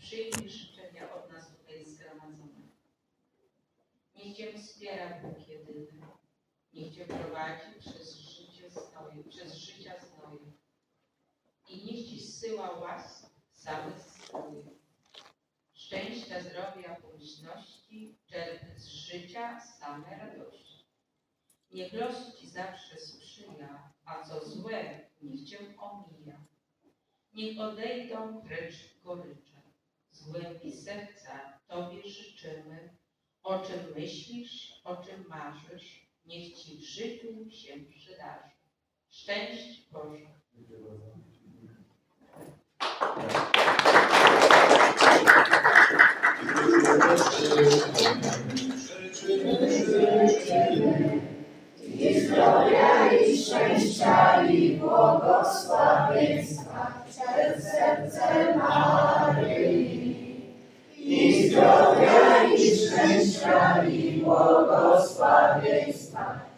przyjmij życzenia od nas tutaj zgromadzonych. Niech Cię wspiera Bóg jedyny. Niech Cię prowadzi przez życie znoju, przez życia znoju. I niech Ci zsyła łask samych zdrowych. Szczęścia, zdrowia, pomyślności, czerpy z życia same radości. Niech los Ci zawsze sprzyja, a co złe, niech Cię omija. Niech odejdą precz gorycze. Z głębi serca Tobie życzymy, o czym myślisz, o czym marzysz, niech Ci w życiu się przydarzy. Szczęść Boże. Zdrowia, i szczęścia, i błogosławieństwa serce Maryi. Szczęścia, i błogosławieństwa przez serce Maryi.